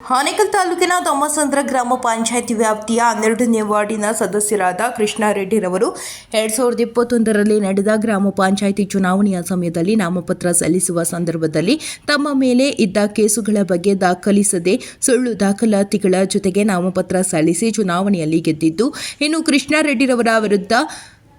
ಹಾನೇಕಲ್ ತಾಲೂಕಿನ ತಮ್ಮಸಂದ್ರ ಗ್ರಾಮ ಪಂಚಾಯಿತಿ ವ್ಯಾಪ್ತಿಯ ಹನ್ನೆರಡನೇ ವಾರ್ಡಿನ ಸದಸ್ಯರಾದ ಕೃಷ್ಣಾರೆಡ್ಡಿರವರು ಎರಡ್ ಸಾವಿರದ ಇಪ್ಪತ್ತೊಂದರಲ್ಲಿ ನಡೆದ ಗ್ರಾಮ ಪಂಚಾಯಿತಿ ಚುನಾವಣೆಯ ಸಮಯದಲ್ಲಿ ನಾಮಪತ್ರ ಸಲ್ಲಿಸುವ ಸಂದರ್ಭದಲ್ಲಿ ತಮ್ಮ ಮೇಲೆ ಇದ್ದ ಕೇಸುಗಳ ಬಗ್ಗೆ ದಾಖಲಿಸದೆ ಸುಳ್ಳು ದಾಖಲಾತಿಗಳ ಜೊತೆಗೆ ನಾಮಪತ್ರ ಸಲ್ಲಿಸಿ ಚುನಾವಣೆಯಲ್ಲಿ ಗೆದ್ದಿದ್ದು, ಇನ್ನು ಕೃಷ್ಣಾರೆಡ್ಡಿರವರ ವಿರುದ್ಧ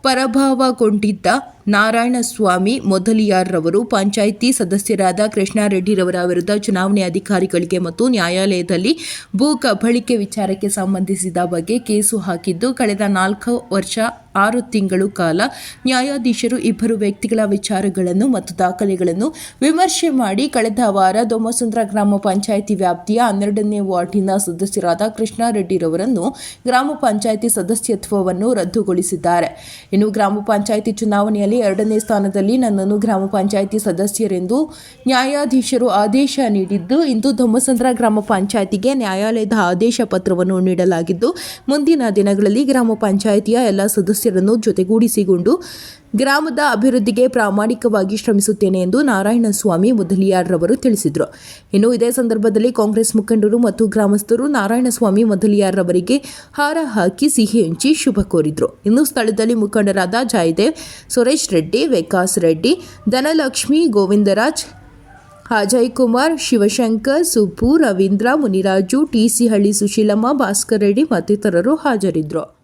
ಪರಭಾವಗೊಂಡಿದ್ದ ನಾರಾಯಣಸ್ವಾಮಿ ಮೊದಲಿಯಾರ್ರವರು ಪಂಚಾಯಿತಿ ಸದಸ್ಯರಾದ ಕೃಷ್ಣಾರೆಡ್ಡಿರವರ ವಿರುದ್ಧ ಚುನಾವಣೆ ಅಧಿಕಾರಿಗಳಿಗೆ ಮತ್ತು ನ್ಯಾಯಾಲಯದಲ್ಲಿ ಭೂ ಕಬಳಿಕೆ ವಿಚಾರಕ್ಕೆ ಸಂಬಂಧಿಸಿದ ಬಗ್ಗೆ ಕೇಸು ಹಾಕಿದ್ದು, ಕಳೆದ ನಾಲ್ಕು ವರ್ಷ ಆರು ತಿಂಗಳು ಕಾಲ ನ್ಯಾಯಾಧೀಶರು ಇಬ್ಬರು ವ್ಯಕ್ತಿಗಳ ವಿಚಾರಗಳನ್ನು ಮತ್ತು ದಾಖಲೆಗಳನ್ನು ವಿಮರ್ಶೆ ಮಾಡಿ ಕಳೆದ ವಾರ ದೊಮ್ಮಸುಂದ್ರ ಗ್ರಾಮ ಪಂಚಾಯಿತಿ ವ್ಯಾಪ್ತಿಯ ಹನ್ನೆರಡನೇ ವಾರ್ಡಿನ ಸದಸ್ಯರಾದ ಕೃಷ್ಣಾರೆಡ್ಡಿರವರನ್ನು ಗ್ರಾಮ ಪಂಚಾಯಿತಿ ಸದಸ್ಯತ್ವವನ್ನು ರದ್ದುಗೊಳಿಸಿದ್ದಾರೆ. ಇನ್ನು ಗ್ರಾಮ ಪಂಚಾಯಿತಿ ಚುನಾವಣೆಯಲ್ಲಿ ಎರಡನೇ ಸ್ಥಾನದಲ್ಲಿ ನನ್ನನ್ನು ಗ್ರಾಮ ಪಂಚಾಯಿತಿ ಸದಸ್ಯರೆಂದು ನ್ಯಾಯಾಧೀಶರು ಆದೇಶ ನೀಡಿದ್ದು, ಇಂದು ದೊಮ್ಮಸಂದ್ರ ಗ್ರಾಮ ಪಂಚಾಯಿತಿಗೆ ನ್ಯಾಯಾಲಯದ ಆದೇಶ ಪತ್ರವನ್ನು ನೀಡಲಾಗಿದ್ದು, ಮುಂದಿನ ದಿನಗಳಲ್ಲಿ ಗ್ರಾಮ ಪಂಚಾಯಿತಿಯ ಎಲ್ಲ ಸದಸ್ಯರನ್ನು ಜೊತೆಗೂಡಿಸಿಕೊಂಡು ಗ್ರಾಮದ ಅಭಿವೃದ್ಧಿಗೆ ಪ್ರಾಮಾಣಿಕವಾಗಿ ಶ್ರಮಿಸುತ್ತೇನೆ ಎಂದು ನಾರಾಯಣಸ್ವಾಮಿ ಮೊದಲಿಯಾರ್ರವರು ತಿಳಿಸಿದರು. ಇನ್ನು ಇದೇ ಸಂದರ್ಭದಲ್ಲಿ ಕಾಂಗ್ರೆಸ್ ಮುಖಂಡರು ಮತ್ತು ಗ್ರಾಮಸ್ಥರು ನಾರಾಯಣಸ್ವಾಮಿ ಮೊದಲಿಯಾರ್ರವರಿಗೆ ಹಾರ ಹಾಕಿ ಸಿಹಿ ಹಂಚಿ ಶುಭ ಕೋರಿದರು. ಇನ್ನು ಸ್ಥಳದಲ್ಲಿ ಮುಖಂಡರಾದ ಜಯದೇವ್, ಸುರೇಶ್ ರೆಡ್ಡಿ, ವಿಕಾಸ್ ರೆಡ್ಡಿ, ಧನಲಕ್ಷ್ಮಿ, ಗೋವಿಂದರಾಜ್, ಅಜಯ್ ಕುಮಾರ್, ಶಿವಶಂಕರ್, ಸುಬ್ಬು, ರವೀಂದ್ರ, ಮುನಿರಾಜು ಟಿಸಿಹಳ್ಳಿ ಸುಶೀಲಮ್ಮ, ಭಾಸ್ಕರ್ ರೆಡ್ಡಿ ಮತ್ತಿತರರು ಹಾಜರಿದ್ದರು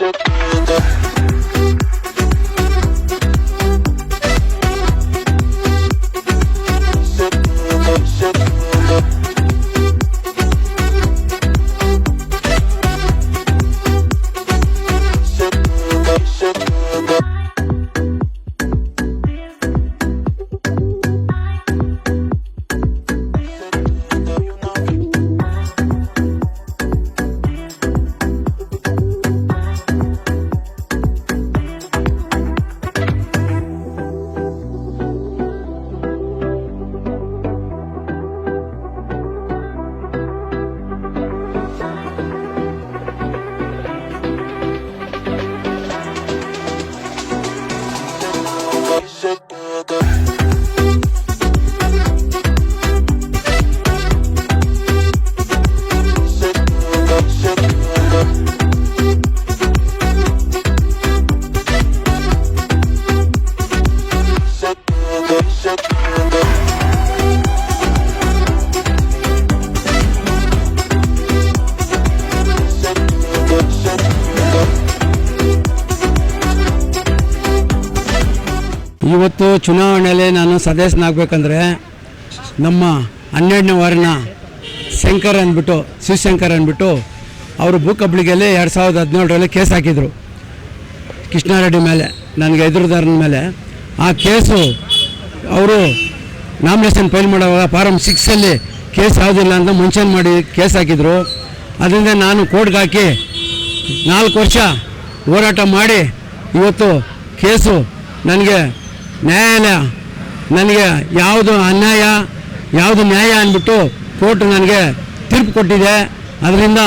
Thank ಇವತ್ತು ಚುನಾವಣೆಯಲ್ಲಿ ನಾನು ಸದಸ್ಯನಾಗಬೇಕಂದ್ರೆ ನಮ್ಮ ಹನ್ನೆರಡನೇ ವಾರನ ಶಂಕರ್ ಅಂದ್ಬಿಟ್ಟು, ಶಿವಶಂಕರ್ ಅಂದ್ಬಿಟ್ಟು ಅವರು ಭೂ ಕಬ್ಳಿಗೆಯಲ್ಲಿ ಎರಡು ಸಾವಿರದ ಹದಿನೇಳರಲ್ಲಿ ಕೇಸ್ ಹಾಕಿದರು. ಕೃಷ್ಣಾರೆಡ್ಡಿ ಮೇಲೆ, ನನಗೆ ಎದುರುದಾರನ ಮೇಲೆ. ಆ ಕೇಸು ಅವರು ನಾಮಿನೇಷನ್ ಫೈಲ್ ಮಾಡುವಾಗ ಫಾರಮ್ ಸಿಕ್ಸಲ್ಲಿ ಕೇಸ್ ಯಾವುದಿಲ್ಲ ಅಂತ ಮುಂಚೆನ್ ಮಾಡಿ ಕೇಸ್ ಹಾಕಿದರು. ಅದರಿಂದ ನಾನು ಕೋರ್ಟ್ಗೆ ಹಾಕಿ ನಾಲ್ಕು ವರ್ಷ ಹೋರಾಟ ಮಾಡಿ ಇವತ್ತು ಕೇಸು ನನಗೆ ನ್ಯಾಯಾಲಯ ನನಗೆ ಯಾವುದು ಅನ್ಯಾಯ, ಯಾವುದು ನ್ಯಾಯ ಅಂದ್ಬಿಟ್ಟು ಕೋರ್ಟ್ ನನಗೆ ತೀರ್ಪು ಕೊಟ್ಟಿದೆ. ಅದರಿಂದ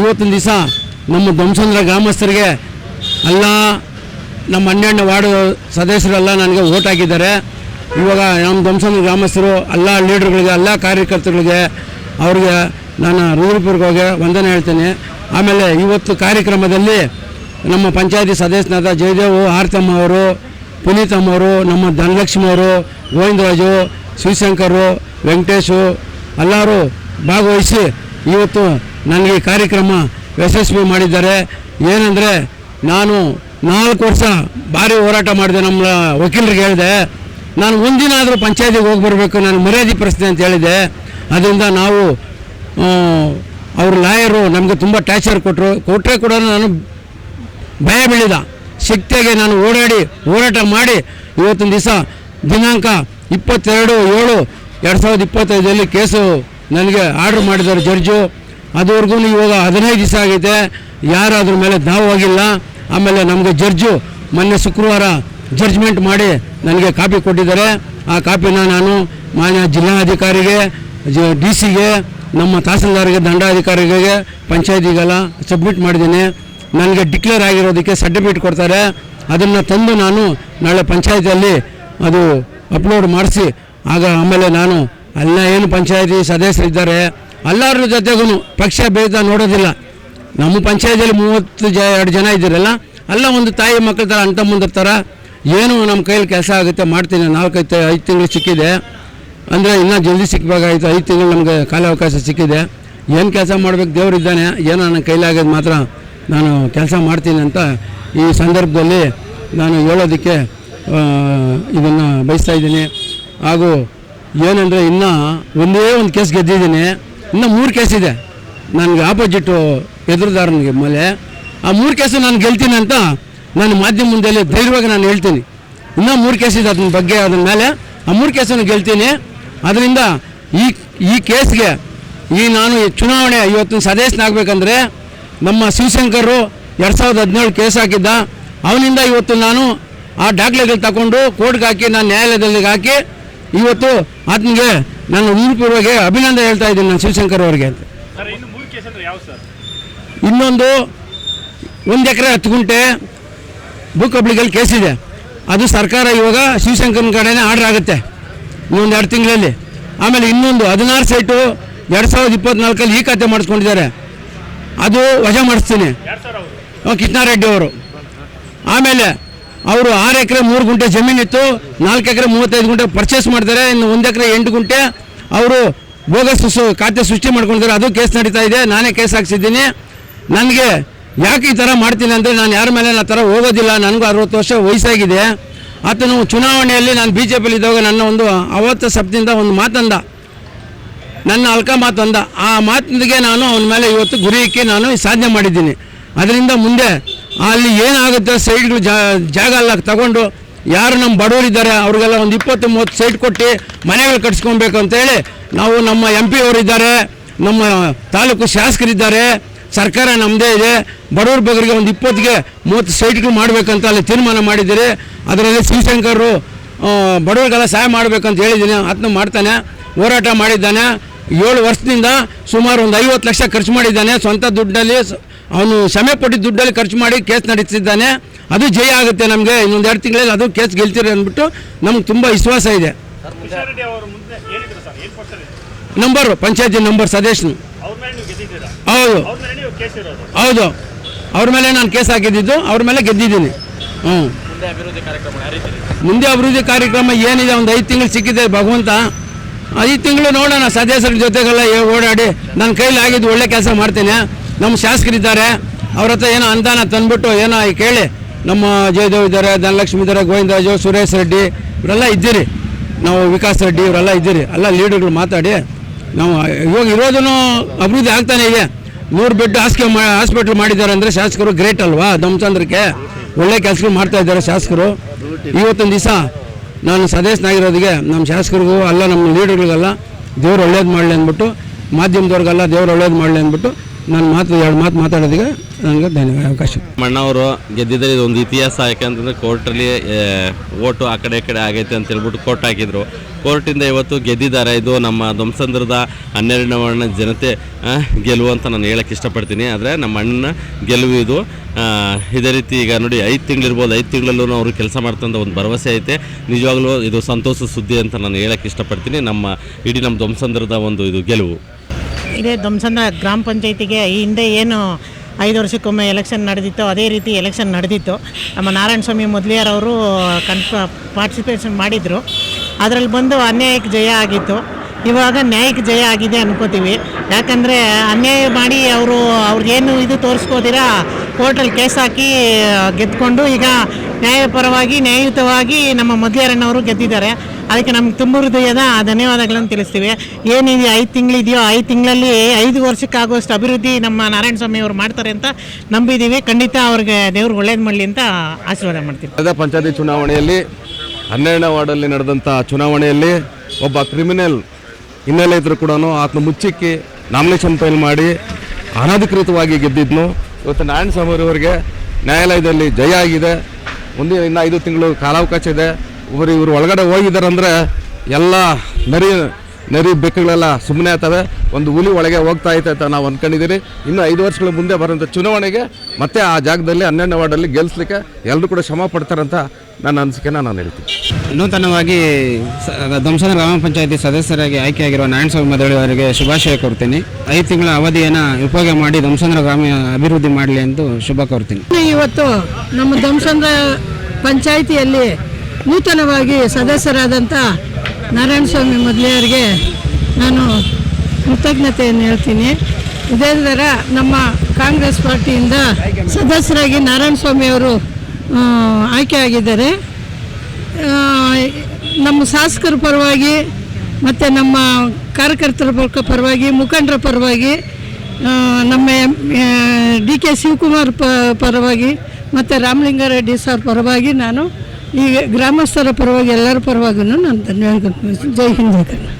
ಇವತ್ತಿನ ದಿವಸ ನಮ್ಮ ಧ್ವಂಸಂದ್ರ ಗ್ರಾಮಸ್ಥರಿಗೆ ಎಲ್ಲ ನಮ್ಮ ಹನ್ನೆರಡನೇ ವಾರ್ಡ್ ಸದಸ್ಯರೆಲ್ಲ ನನಗೆ ಓಟ್ ಹಾಕಿದ್ದಾರೆ. ಇವಾಗ ನಮ್ಮ ಧ್ವಂಸಂದ್ರ ಗ್ರಾಮಸ್ಥರು ಎಲ್ಲ ಲೀಡರ್ಗಳಿಗೆ ಎಲ್ಲ ಕಾರ್ಯಕರ್ತರಿಗೆ ಅವ್ರಿಗೆ ನಾನು ಹೃದಯಪೂರ್ವಕವಾಗಿ ವಂದನೆ ಹೇಳ್ತೇನೆ. ಆಮೇಲೆ ಇವತ್ತು ಕಾರ್ಯಕ್ರಮದಲ್ಲಿ ನಮ್ಮ ಪಂಚಾಯತಿ ಸದಸ್ಯನಾದ ಜಯದೇವು ಆರ್ತಮ್ಮ ಅವರು ಪುನೀತಮ್ಮ ಅವರು ನಮ್ಮ ಧನಲಕ್ಷ್ಮಿ ಅವರು ಗೋವಿಂದರಾಜು ಶಿವಶಂಕರು ವೆಂಕಟೇಶು, ಎಲ್ಲರೂ ಭಾಗವಹಿಸಿ ಇವತ್ತು ನನಗೆ ಈ ಕಾರ್ಯಕ್ರಮ ಯಶಸ್ವಿ ಮಾಡಿದ್ದಾರೆ. ಏನಂದರೆ ನಾನು ನಾಲ್ಕು ವರ್ಷ ಭಾರಿ ಹೋರಾಟ ಮಾಡಿದೆ ನಮ್ಮ ವಕೀಲರಿಗೆ ಹೇಳಿದೆ. ನಾನು ಒಂದಿನ ಆದರೂ ಪಂಚಾಯತಿಗೆ ಹೋಗಿ ಬರಬೇಕು, ನಾನು ಮರ್ಯಾದೆ ಪ್ರಶ್ನೆ ಅಂತ ಹೇಳಿದೆ. ಅದರಿಂದ ನಾವು ಅವ್ರ ಲಾಯರು ನಮಗೆ ತುಂಬ ಟ್ಯಾಚರ್ ಕೊಟ್ಟರು ಕೊಟ್ಟರೆ ಕೂಡ ನಾನು ಭಯ ಬೀಳಿದ. ಶಕ್ತಿಯಾಗಿ ನಾನು ಓಡಾಡಿ ಹೋರಾಟ ಮಾಡಿ ಇವತ್ತಿನ ದಿವಸ ದಿನಾಂಕ ಇಪ್ಪತ್ತೆರಡು ಏಳು ಎರಡು ಸಾವಿರದ ಇಪ್ಪತ್ತೈದರಲ್ಲಿ ಕೇಸು ನನಗೆ ಆರ್ಡ್ರ್ ಮಾಡಿದ್ದಾರೆ ಜಡ್ಜು. ಅದುವರೆಗೂ ಇವಾಗ ಹದಿನೈದು ದಿವಸ ಆಗೈತೆ. ಯಾರು ಅದ್ರ ಮೇಲೆ ದಾವಾಗಿಲ್ಲ ಆಮೇಲೆ ನಮಗೆ ಜಡ್ಜು ಮೊನ್ನೆ ಶುಕ್ರವಾರ ಜಡ್ಜ್ಮೆಂಟ್ ಮಾಡಿ ನನಗೆ ಕಾಪಿ ಕೊಟ್ಟಿದ್ದಾರೆ. ಆ ಕಾಪಿನ ನಾನು ಮಾನ್ಯ ಜಿಲ್ಲಾಧಿಕಾರಿಗೆ, ಜ ಡಿ ಸಿಗೆ ನಮ್ಮ ತಹಸೀಲ್ದಾರ್ಗೆ ದಂಡಾಧಿಕಾರಿಗೆ ಪಂಚಾಯತಿಗೆಲ್ಲ ಸಬ್ಮಿಟ್ ಮಾಡಿದ್ದೀನಿ. ನನಗೆ ಡಿಕ್ಲೇರ್ ಆಗಿರೋದಕ್ಕೆ ಸರ್ಟಿಫಿಕೇಟ್ ಕೊಡ್ತಾರೆ. ಅದನ್ನು ತಂದು ನಾನು ನಾಳೆ ಪಂಚಾಯತಿಯಲ್ಲಿ ಅದು ಅಪ್ಲೋಡ್ ಮಾಡಿಸಿ, ಆಗ ಆಮೇಲೆ ನಾನು ಅಲ್ಲ ಏನು ಪಂಚಾಯತಿ ಸದಸ್ಯರಿದ್ದಾರೆ ಎಲ್ಲರ ಜೊತೆಗೂ ಪಕ್ಷ ಭೇದ ನೋಡೋದಿಲ್ಲ. ನಮ್ಮ ಪಂಚಾಯತಿಯಲ್ಲಿ ಮೂವತ್ತು ಜ, ಎರಡು ಜನ ಇದ್ದೀರಲ್ಲ, ಅಲ್ಲ ಒಂದು ತಾಯಿ ಮಕ್ಕಳ ಥರ ಥರ ಏನು ನಮ್ಮ ಕೈಯಲ್ಲಿ ಕೆಲಸ ಆಗುತ್ತೆ, ಮಾಡ್ತೀನಿ, ನಾಲ್ಕೈದು ಐದು ತಿಂಗಳು ಸಿಕ್ಕಿದೆ. ಅಂದರೆ ಇನ್ನೂ ಜಲ್ದಿ ಸಿಕ್ಕಬೇಕಾಗಿತ್ತು ಐದು ತಿಂಗಳು ನಮಗೆ ಕಾಲಾವಕಾಶ ಸಿಕ್ಕಿದೆ. ಏನು ಕೆಲಸ ಮಾಡ್ಬೇಕು ದೇವರಿದ್ದಾನೆ ಏನೋ ನನ್ನ ಕೈಲಾಗೋದು ಮಾತ್ರ. ನಾನು ಕೆಲಸ ಮಾಡ್ತೀನಿ ಅಂತ ಈ ಸಂದರ್ಭದಲ್ಲಿ ನಾನು ಹೇಳೋದಕ್ಕೆ ಇದನ್ನು ಬಯಸ್ತಾ ಇದ್ದೀನಿ. ಹಾಗೂ ಏನಂದರೆ ಇನ್ನೂ ಒಂದೇ ಒಂದು ಕೇಸ್ ಗೆದ್ದಿದ್ದೀನಿ. ಇನ್ನೂ ಮೂರು ಕೇಸ್ ಇದೆ. ನನಗೆ ಆಪೋಸಿಟ್ಟು ಎದುರುದಾರನಿಗೆ ಮೇಲೆ. ಆ ಮೂರು ಕೇಸು ನಾನು ಗೆಲ್ತೀನಿ ಅಂತ ನಾನು ಮಾಧ್ಯಮ ಮುಂದೆಯಲ್ಲಿ ಧೈರ್ಯವಾಗಿ ನಾನು ಹೇಳ್ತೀನಿ. ಇನ್ನೂ ಮೂರು ಕೇಸ್ ಇದೆ ಅದನ್ನ ಬಗ್ಗೆ ಅದ್ರ ಮೇಲೆ. ಆ ಮೂರು ಕೇಸನ್ನು ಗೆಲ್ತೀನಿ. ಅದರಿಂದ ಈ ಈ ಕೇಸ್ಗೆ ಈ ನಾನು ಚುನಾವಣೆ ಇವತ್ತಿನ ಸದಸ್ಯನಾಗಬೇಕಂದ್ರೆ ನಮ್ಮ ಶಿವಶಂಕರು ಎರಡು ಸಾವಿರದ ಹದಿನೇಳು ಕೇಸ್ ಹಾಕಿದ್ದ. ಅವನಿಂದ ಇವತ್ತು ನಾನು ಆ ದಾಖಲೆಗಳು ತಗೊಂಡು ಕೋರ್ಟ್ಗೆ ಹಾಕಿ ನಾನು ನ್ಯಾಯಾಲಯದಲ್ಲಿ ಹಾಕಿ ಇವತ್ತು ಆತನಿಗೆ ನಾನು ಹೃದಯಪೂರ್ವಕ ಅಭಿನಂದನೆ ಹೇಳ್ತಾ ಇದ್ದೀನಿ ನಾನು ಶಿವಶಂಕರ್ ಅವರಿಗೆ ಅಂತ. ಇನ್ನೊಂದು ಒಂದು ಎಕರೆ ಹತ್ತು ಗುಂಟೆ ಭೂ ಕೇಸ್ ಇದೆ. ಅದು ಸರ್ಕಾರ ಇವಾಗ ಶಿವಶಂಕರನ ಕಡೆನೇ ಆರ್ಡರ್ ಆಗುತ್ತೆ ಇನ್ನೊಂದು ಎರಡು ತಿಂಗಳಲ್ಲಿ. ಆಮೇಲೆ ಇನ್ನೊಂದು ಹದಿನಾರು ಸೈಟು ಎರಡು ಸಾವಿರದ ಇಪ್ಪತ್ನಾಲ್ಕಲ್ಲಿ ಈ ಖಾತೆ ಮಾಡಿಸ್ಕೊಂಡಿದ್ದಾರೆ. ಅದು ವಜಾ ಮಾಡಿಸ್ತೀನಿ. ಕೃಷ್ಣಾರೆಡ್ಡಿ ಅವರು. ಆಮೇಲೆ ಅವರು ಆರು ಎಕರೆ ಮೂರು ಗುಂಟೆ ಜಮೀನಿತ್ತು ನಾಲ್ಕು ಎಕರೆ ಮೂವತ್ತೈದು ಗುಂಟೆ ಪರ್ಚೇಸ್ ಮಾಡ್ತಾರೆ ಇನ್ನು ಒಂದು ಎಕರೆ ಎಂಟು ಗುಂಟೆ ಅವರು ಬೋಗಸ್ ಖಾತೆ ಸೃಷ್ಟಿ ಮಾಡ್ಕೊಂಡಿದ್ದಾರೆ. ಅದು ಕೇಸ್ ನಡೀತಾ ಇದೆ. ನಾನೇ ಕೇಸ್ ಹಾಕ್ಸಿದ್ದೀನಿ. ನನಗೆ ಯಾಕೆ ಈ ಥರ ಮಾಡ್ತೀನಿ ಅಂದರೆ ನಾನು ಯಾರ ಮೇಲೆ ಆ ಥರ ಹೋಗೋದಿಲ್ಲ. ನನಗೂ ಅರವತ್ತು ವರ್ಷ ವಯಸ್ಸಾಗಿದೆ. ಆತನು ಚುನಾವಣೆಯಲ್ಲಿ ನಾನು ಬಿ ಜೆ ಪಿಲಿ ಇದ್ದಾಗ ನನ್ನ ಒಂದು ಅವತ್ತು ಸಪ್ತಿಂದ ಒಂದು ಮಾತಂದ. ನನ್ನ ಅಲ್ಕ ಅಂದ. ಆ ಮಾತಿಗೆ ನಾನು ಅವನ ಮೇಲೆ ಇವತ್ತು ಗುರಿ ಇಕ್ಕಿ ನಾನು ಸಾಧನೆ ಮಾಡಿದ್ದೀನಿ. ಅದರಿಂದ ಮುಂದೆ ಅಲ್ಲಿ ಏನಾಗುತ್ತೆ ಸೈಡ್ ಜಾಗ ಎಲ್ಲ ತಗೊಂಡು ಯಾರು ನಮ್ಮ ಬಡವರಿದ್ದಾರೆ ಅವ್ರಿಗೆಲ್ಲ ಒಂದು ಇಪ್ಪತ್ತು ಮೂವತ್ತು ಸೈಟ್ ಕೊಟ್ಟು ಮನೆಗಳು ಕಟ್ಸ್ಕೊಬೇಕು ಅಂತೇಳಿ ನಾವು ನಮ್ಮ ಎಂ ಪಿ ಅವರಿದ್ದಾರೆ ನಮ್ಮ ತಾಲೂಕು ಶಾಸಕರಿದ್ದಾರೆ ಸರ್ಕಾರ ನಮ್ಮದೇ ಇದೆ, ಬಡವ್ರ ಬಗ್ಗರಿಗೆ ಒಂದು ಇಪ್ಪತ್ತಿಗೆ ಮೂವತ್ತು ಸೈಟ್ಗಳು ಮಾಡಬೇಕಂತ ಅಲ್ಲಿ ತೀರ್ಮಾನ ಮಾಡಿದ್ದೀರಿ. ಅದರಲ್ಲಿ ಶಿವಶಂಕರ್ ಬಡವರಿಗೆಲ್ಲ ಸಹಾಯ ಮಾಡಬೇಕಂತ ಹೇಳಿದ್ದೀನಿ. ಅದನ್ನ ಮಾಡ್ತಾನೆ, ಹೋರಾಟ ಮಾಡಿದ್ದಾನೆ. ಏಳು ವರ್ಷದಿಂದ ಸುಮಾರು ಒಂದು ಐವತ್ತು ಲಕ್ಷ ಖರ್ಚು ಮಾಡಿದ್ದಾನೆ. ಸ್ವಂತ ದುಡ್ಡಲ್ಲಿ ಸ- ಅವನು ಶ್ರಮೆ ಪಟ್ಟಿದ್ದ ದುಡ್ಡಲ್ಲಿ ಖರ್ಚು ಮಾಡಿ ಕೇಸ್ ನಡೆಸಿದ್ದಾನೆ. ಅದು ಜಯ ಆಗುತ್ತೆ ನಮಗೆ. ಇನ್ನೊಂದು ಎರಡು ತಿಂಗಳಲ್ಲಿ ಅದು ಕೇಸ್ ಗೆಲ್ತೀರಿ ಅಂದ್ಬಿಟ್ಟು ನಮ್ಗೆ ತುಂಬ ವಿಶ್ವಾಸ ಇದೆ. ನಂಬರು ಅವರು ಮುಂದೆ ಏನಿದ್ರು ಸರ್? ಏನು ಕೊಡ್ತಾರೆ ನಂಬರ್ ಪಂಚಾಯತಿ ನಂಬರ್ ಸದೇಶ್ನು ಅವ್ರ ಮೇಲೆ ನೀವು ಗೆದ್ದಿದ್ದೀರಾ? ಹೌದು. ಅವ್ರ ಮೇಲೆ ನೀವು ಕೇಸ್ ಇರೋದು? ಹೌದು. ಅವ್ರ ಮೇಲೆ ನಾನು ಕೇಸ್ ಹಾಕಿದ್ದು ಅವ್ರ ಮೇಲೆ ಗೆದ್ದಿದ್ದೀನಿ. ಹ್ಞೂ ಮುಂದೆ ಅಭಿವೃದ್ಧಿ ಕಾರ್ಯಕ್ರಮ ಯಾವ ಮುಂದೆ ಅಭಿವೃದ್ಧಿ ಕಾರ್ಯಕ್ರಮ ಏನಿದೆ ಒಂದು ಐದು ತಿಂಗಳು ಸಿಕ್ಕಿದೆ ಭಗವಂತ. ಐದು ತಿಂಗಳು ನೋಡೋಣ, ಸದಸ್ಯರ ಜೊತೆಗೆಲ್ಲ ಓಡಾಡಿ. ನನ್ನ ಕೈಲಿ ಆಗಿದ್ದು ಒಳ್ಳೆ ಕೆಲಸ ಮಾಡ್ತೇನೆ. ನಮ್ಮ ಶಾಸಕರಿದ್ದಾರೆ ಅವ್ರ ಹತ್ರ ಏನೋ ಅನುದಾನ ತಂದ್ಬಿಟ್ಟು ಏನೋ ಕೇಳಿ. ನಮ್ಮ ಜಯದೇವ್ ಇದ್ದಾರೆ, ಧನಲಕ್ಷ್ಮಿ ಇದ್ದಾರೆ ಗೋವಿಂದರಾಜು ಸುರೇಶ್ ರೆಡ್ಡಿ, ಇವರೆಲ್ಲ ಇದ್ದೀರಿ. ನಾವು ವಿಕಾಸ್ ರೆಡ್ಡಿ ಇವರೆಲ್ಲ ಇದ್ದೀರಿ. ಎಲ್ಲ ಲೀಡರ್ಗಳು ಮಾತಾಡಿ. ನಾವು ಇವಾಗ ಇರೋದನ್ನು ಅಭಿವೃದ್ಧಿ ಆಗ್ತಾನೆ ಇದೆ. ನೂರು ಬೆಡ್ ಹಾಸಿಗೆ ಮಾ, ಹಾಸ್ಪಿಟ್ಲ್ ಮಾಡಿದ್ದಾರೆ ಅಂದರೆ ಶಾಸಕರು ಗ್ರೇಟ್ ಅಲ್ವಾ? ದಮಚಂದ್ರಕ್ಕೆ ಒಳ್ಳೆ ಕೆಲಸಗಳು ಮಾಡ್ತಾ ಇದ್ದಾರೆ ಶಾಸಕರು. ಇವತ್ತೊಂದು ದಿವಸ ನಾನು ಸದಸ್ಯನಾಗಿರೋದಿಗೆ ನಮ್ಮ ಶಾಸಕರಿಗೂ ಅಲ್ಲ, ನಮ್ಮ ಲೀಡರ್ಗಳಿಗೆಲ್ಲ ದೇವ್ರು ಒಳ್ಳೇದು ಮಾಡಲಿ ಅಂದ್ಬಿಟ್ಟು, ಮಾಧ್ಯಮದವ್ರಿಗೆಲ್ಲ ದೇವ್ರು ಒಳ್ಳೇದು ಮಾಡಲಿ ಅಂದ್ಬಿಟ್ಟು ನಾನು ಮಾತು, ಎರಡು ಮಾತು ಮಾತಾಡೋದಿಗೆ ನನಗೆ ಧನ್ಯವಾದ, ಅವಕಾಶ. ಮಣ್ಣವರು ಗೆದ್ದಿದ್ರೆ ಇದೊಂದು ಇತಿಹಾಸ, ಯಾಕಂತಂದರೆ ಕೋರ್ಟಲ್ಲಿ ಓಟು ಆ ಕಡೆ ಈ ಕಡೆ ಆಗೈತೆ ಅಂತ ಹೇಳ್ಬಿಟ್ಟು ಕೋರ್ಟ್ ಹಾಕಿದ್ರು. ಕೋರ್ಟಿಂದ ಇವತ್ತು ಗೆದ್ದಿದ್ದಾರೆ. ಇದು ನಮ್ಮ ಧ್ವಂಸಂದ್ರದ ಹನ್ನೆರಡನೇ ವರ್ಣ ಜನತೆ ಗೆಲುವು ಅಂತ ನಾನು ಹೇಳಕ್ಕೆ ಇಷ್ಟಪಡ್ತೀನಿ. ಆದರೆ ನಮ್ಮ ಅಣ್ಣನ ಗೆಲುವು ಇದು. ಇದೇ ರೀತಿ ಈಗ ನೋಡಿ, ಐದು ತಿಂಗಳಿರ್ಬೋದು, ಐದು ತಿಂಗಳಲ್ಲೂ ಅವರು ಕೆಲಸ ಮಾಡ್ತಂಥ ಒಂದು ಭರವಸೆ ಐತೆ. ನಿಜವಾಗ್ಲೂ ಇದು ಸಂತೋಷ ಸುದ್ದಿ ಅಂತ ನಾನು ಹೇಳಕ್ಕೆ ಇಷ್ಟಪಡ್ತೀನಿ. ನಮ್ಮ, ಇಡೀ ನಮ್ಮ ಧ್ವಂಸಂದ್ರದ ಒಂದು ಇದು ಗೆಲುವು. ಇದೇ ಧ್ವಂಸಂದ್ರ ಗ್ರಾಮ ಪಂಚಾಯತಿಗೆ ಈ ಹಿಂದೆ ಏನು ಐದು ವರ್ಷಕ್ಕೊಮ್ಮೆ ಎಲೆಕ್ಷನ್ ನಡೆದಿತ್ತು, ಅದೇ ರೀತಿ ಎಲೆಕ್ಷನ್ ನಡೆದಿತ್ತು. ನಮ್ಮ ನಾರಾಯಣ ಸ್ವಾಮಿ ಮೊದಲಿಯಾರವರು ಕನ್ಫ, ಪಾರ್ಟಿಸಿಪೇಷನ್ ಮಾಡಿದರು. ಅದರಲ್ಲಿ ಬಂದು ಅನ್ಯಾಯಕ್ಕೆ ಜಯ ಆಗಿತ್ತು. ಇವಾಗ ನ್ಯಾಯಕ್ಕೆ ಜಯ ಆಗಿದೆ ಅನ್ಕೋತೀವಿ. ಯಾಕಂದರೆ ಅನ್ಯಾಯ ಮಾಡಿ ಅವರು ಅವ್ರಿಗೇನು ಇದು ತೋರಿಸ್ಕೋದಿರಾ ಕೋರ್ಟಲ್ಲಿ ಕೇಸ್ ಹಾಕಿ ಗೆದ್ಕೊಂಡು ಈಗ ನ್ಯಾಯಪರವಾಗಿ, ನ್ಯಾಯಯುತವಾಗಿ ನಮ್ಮ ಮೊದಲಿಯಾರಣ್ಣವರು ಗೆದ್ದಿದ್ದಾರೆ. ಅದಕ್ಕೆ ನಮ್ಗೆ ತುಂಬ ಹೃದಯದ ಧನ್ಯವಾದಗಳನ್ನು ತಿಳಿಸ್ತೀವಿ. ಏನಿದೆಯೋ ಐದು ತಿಂಗಳಿದೆಯೋ ಐದು ತಿಂಗಳಲ್ಲಿ ಐದು ವರ್ಷಕ್ಕಾಗುವಷ್ಟು ಅಭಿವೃದ್ಧಿ ನಮ್ಮ ನಾರಾಯಣ ಸ್ವಾಮಿ ಅವರು ಮಾಡ್ತಾರೆ ಅಂತ ನಂಬಿದ್ದೀವಿ ಖಂಡಿತ ಅವ್ರಿಗೆ ದೇವ್ರಿಗೆ ಒಳ್ಳೇದು ಮಾಡಲಿ ಅಂತ ಆಶೀರ್ವಾದ ಮಾಡ್ತೀವಿ. ಪಂಚಾಯತಿ ಚುನಾವಣೆಯಲ್ಲಿ ಹನ್ನೆರಡನೇ ವಾರ್ಡಲ್ಲಿ ನಡೆದಂಥ ಚುನಾವಣೆಯಲ್ಲಿ ಒಬ್ಬ ಕ್ರಿಮಿನಲ್ ಹಿನ್ನೆಲೆ ಇದ್ದರೂ ಕೂಡ ಆತನ ಮುಚ್ಚಿಕ್ಕಿ ನಾಮಿನೇಷನ್ ಫೈಲ್ ಮಾಡಿ ಅನಧಿಕೃತವಾಗಿ ಗೆದ್ದಿದ್ನು. ಇವತ್ತು ನಾರಾಯಣ ಸ್ವಾಮಿ ಅವರಿಗೆ ನ್ಯಾಯಾಲಯದಲ್ಲಿ ಜಯ ಆಗಿದೆ. ಮುಂದಿನ ಇನ್ನು ಐದು ತಿಂಗಳು ಕಾಲಾವಕಾಶ ಇದೆ. ಇವರು ಇವರು ಒಳಗಡೆ ಹೋಗಿದ್ದಾರೆ ಅಂದರೆ ಎಲ್ಲ ನರಿ ನರಿ ಬೆಕ್ಕುಗಳೆಲ್ಲ ಸುಮ್ಮನೆ ಆಗ್ತವೆ. ಒಂದು ಹುಲಿ ಒಳಗೆ ಹೋಗ್ತಾ ಐತೆ ಅಂತ ನಾವು ಅಂದ್ಕೊಂಡಿದ್ದೀರಿ ಇನ್ನು ಐದು ವರ್ಷಗಳ ಮುಂದೆ ಬರೋಂಥ ಚುನಾವಣೆಗೆ ಮತ್ತೆ ಆ ಜಾಗದಲ್ಲಿ ಹನ್ನೆರಡನೇ ವಾರ್ಡಲ್ಲಿ ಗೆಲ್ಲಿಸ್ಲಿಕ್ಕೆ ಎಲ್ಲರೂ ಕೂಡ ಶ್ರಮ ಪಡ್ತಾರಂತ ನನ್ನ ಅನಿಸಿಕೆನ ನಾನು ಹೇಳ್ತೀನಿ. ನೂತನವಾಗಿ ಸ- ಧ್ವಂಸನ ಗ್ರಾಮ ಪಂಚಾಯತಿ ಸದಸ್ಯರಾಗಿ ಆಯ್ಕೆಯಾಗಿರುವ ನಾರಾಯಣಸ್ವಾಮಿ ಮದಳಿ ಅವರಿಗೆ ಶುಭಾಶಯ ಕೋರ್ತೀನಿ. ಐದು ತಿಂಗಳ ಅವಧಿಯನ್ನು ಉಪಯೋಗ ಮಾಡಿ ಧಂಸಂದ್ರ ಗ್ರಾಮ ಅಭಿವೃದ್ಧಿ ಮಾಡಲಿ ಎಂದು ಶುಭ ಕೋರ್ತೀನಿ. ಇವತ್ತು ನಮ್ಮ ಧಂಸಂದ್ರ ಪಂಚಾಯಿತಿಯಲ್ಲಿ ನೂತನವಾಗಿ ಸದಸ್ಯರಾದಂಥ ನಾರಾಯಣಸ್ವಾಮಿ ಮೊದಲಿಯವರಿಗೆ ನಾನು ಕೃತಜ್ಞತೆಯನ್ನು ಹೇಳ್ತೀನಿ. ಇದೇ ಥರ ನಮ್ಮ ಕಾಂಗ್ರೆಸ್ ಪಾರ್ಟಿಯಿಂದ ಸದಸ್ಯರಾಗಿ ನಾರಾಯಣಸ್ವಾಮಿ ಅವರು ಆ, ಆಯ್ಕೆಯಾಗಿದ್ದಾರೆ ನಮ್ಮ ಶಾಸಕರ ಪರವಾಗಿ ಮತ್ತು ನಮ್ಮ ಕಾರ್ಯಕರ್ತರ ಪರ- ಪರವಾಗಿ, ಮುಖಂಡರ ಪರವಾಗಿ ನಮ್ಮ ಡಿ ಕೆ ಶಿವಕುಮಾರ್ ಪ, ಪರವಾಗಿ ಮತ್ತು ರಾಮಲಿಂಗಾರೆಡ್ಡಿ ಸರ್ ಪರವಾಗಿ ನಾನು ಈ ಗ್ರಾಮಸ್ಥರ ಪರವಾಗಿ ಎಲ್ಲರ ಪರವಾಗಿಯೂ ನಾನು ಧನ್ಯವಾದ ಜೈ ಹಿಂದ್